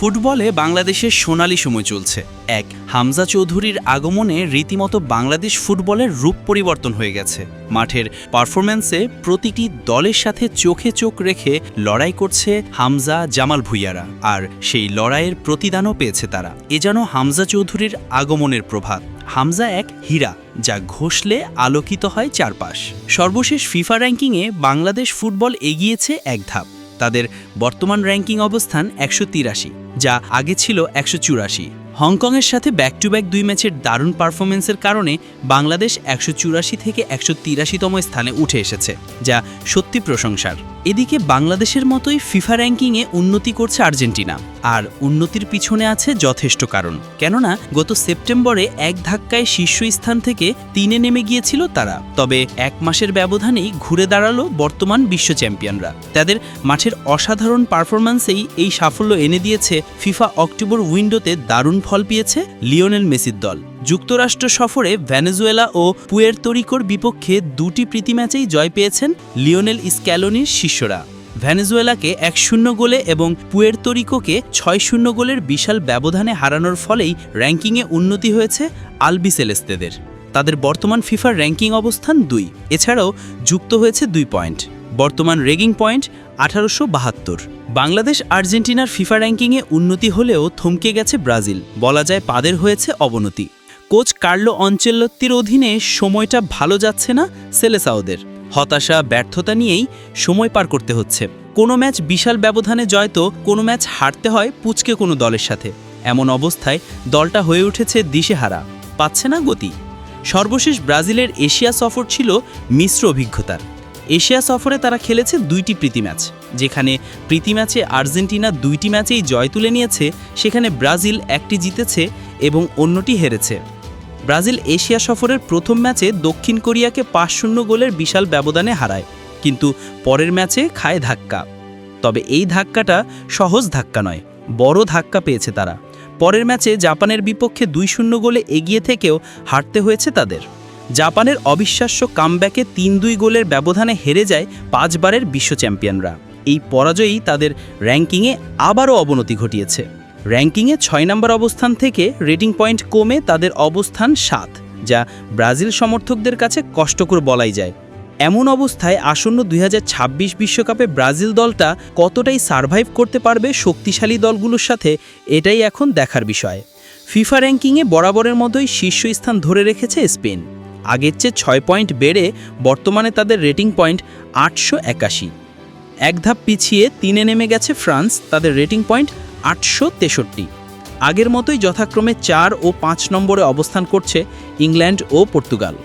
ফুটবলে বাংলাদেশের সোনালী সময় চলছে। এক, হামজা চৌধুরীর আগমনে রীতিমতো বাংলাদেশ ফুটবলের রূপ পরিবর্তন হয়ে গেছে। মাঠের পারফরম্যান্সে প্রতিটি দলের সাথে চোখে চোখ রেখে লড়াই করছে হামজা জামাল ভুইয়ারা। আর সেই লড়াইয়ের প্রতিদানও পেয়েছে তারা। এ যেন হামজা চৌধুরীর আগমনের প্রভাত হামজা এক হীরা, যা ঘষলে আলোকিত হয় চারপাশ। সর্বশেষ ফিফা র্যাঙ্কিংয়ে বাংলাদেশ ফুটবল এগিয়েছে এক ধাপ। তাদের বর্তমান র্যাঙ্কিং অবস্থান একশো তিরাশি, যা আগে ছিল একশো চুরাশি। হংকংয়ের সাথে ব্যাক টু ব্যাক দুই ম্যাচের দারুণ পারফরমেন্সের কারণে বাংলাদেশ একশো চুরাশি থেকে একশো তিরাশিতম স্থানে উঠে এসেছে, যা সত্যি প্রশংসার। এদিকে বাংলাদেশের মতোই ফিফা র্যাঙ্কিংয়ে উন্নতি করছে আর্জেন্টিনা। আর উন্নতির পিছনে আছে যথেষ্ট কারণ। কেননা, গত সেপ্টেম্বরে এক ধাক্কায় শীর্ষস্থান থেকে তিনে নেমে গিয়েছিল তারা। তবে এক মাসের ব্যবধানেই ঘুরে দাঁড়াল বর্তমান বিশ্ব চ্যাম্পিয়নরা। তাদের মাঠের অসাধারণ পারফরম্যান্সেই এই সাফল্য এনে দিয়েছে ফিফা অক্টোবর উইন্ডোতে দারুণ ফল পেয়েছে লিওনেল মেসির দল। যুক্তরাষ্ট্র সফরে ভেনেজুয়েলা ও পুয়ের্তোরিকোর বিপক্ষে দুটি প্রীতি ম্যাচেই জয় পেয়েছেন লিওনেল স্ক্যালোনির শিষ্যরা। ভেনেজুয়েলাকে এক শূন্য গোলে এবং পুয়ের্তোরিকোকে ছয় শূন্য গোলের বিশাল ব্যবধানে হারানোর ফলেই র্যাঙ্কিংয়ে উন্নতি হয়েছে আলবি সেলেস্তেদের তাদের বর্তমান ফিফার র্যাঙ্কিং অবস্থান দুই, এছাড়াও যুক্ত হয়েছে দুই পয়েন্ট। বর্তমান রেগিং পয়েন্ট আঠারোশো বাহাত্তর। বাংলাদেশ আর্জেন্টিনার ফিফা র্যাঙ্কিংয়ে উন্নতি হলেও থমকে গেছে ব্রাজিল। বলা যায় পাদের হয়েছে অবনতি। কোচ কার্লো অঞ্চেল্লত্তির অধীনে সময়টা ভালো যাচ্ছে না সেলেসাওদের। হতাশা, ব্যর্থতা নিয়েই সময় পার করতে হচ্ছে। কোনো ম্যাচ বিশাল ব্যবধানে জয় তো কোনো ম্যাচ হারতে হয় পুচকে কোনো দলের সাথে। এমন অবস্থায় দলটা হয়ে উঠেছে দিশেহারা। পাচ্ছে না গতি। সর্বশেষ ব্রাজিলের এশিয়া সফর ছিল মিশ্র অভিজ্ঞতার। এশিয়া সফরে তারা খেলেছে দুইটি প্রীতি ম্যাচ, যেখানে প্রীতি ম্যাচে আর্জেন্টিনা দুইটি ম্যাচেই জয় তুলে নিয়েছে, সেখানে ব্রাজিল একটি জিতেছে এবং অন্যটি হেরেছে। ব্রাজিল এশিয়া সফরের প্রথম ম্যাচে দক্ষিণ কোরিয়াকে পাঁচ শূন্য গোলের বিশাল ব্যবধানে হারায়, কিন্তু পরের ম্যাচে খায় ধাক্কা। তবে এই ধাক্কাটা সহজ ধাক্কা নয়, বড় ধাক্কা পেয়েছে তারা। পরের ম্যাচে জাপানের বিপক্ষে দুই শূন্য গোলে এগিয়ে থেকেও হারতে হয়েছে তাদের। জাপানের অবিশ্বাস্য কামব্যাকে তিন দুই গোলের ব্যবধানে হেরে যায় পাঁচবারের বিশ্ব চ্যাম্পিয়নরা। এই পরাজয়ই তাদের র্যাঙ্কিংয়ে আবারও অবনতি ঘটিয়েছে। র্যাঙ্কিংয়ে ছয় নম্বর অবস্থান থেকে রেটিং পয়েন্ট কমে তাদের অবস্থান সাত, যা ব্রাজিল সমর্থকদের কাছে কষ্টকর বলাই যায়। এমন অবস্থায় আসন্ন দুই বিশ্বকাপে ব্রাজিল দলটা কতটাই সার্ভাইভ করতে পারবে শক্তিশালী দলগুলোর সাথে, এটাই এখন দেখার বিষয়। ফিফা র্যাঙ্কিংয়ে বরাবরের মতোই শীর্ষস্থান ধরে রেখেছে স্পেন। আগের চেয়ে ছয় পয়েন্ট বেড়ে বর্তমানে তাদের রেটিং পয়েন্ট আটশো একাশি। এক ধাপ পিছিয়ে তিনে নেমে গেছে ফ্রান্স, তাদের রেটিং পয়েন্ট আটশো তেষট্টি। আগের মতোই যথাক্রমে চার ও পাঁচ নম্বরে অবস্থান করছে ইংল্যান্ড ও পর্তুগাল।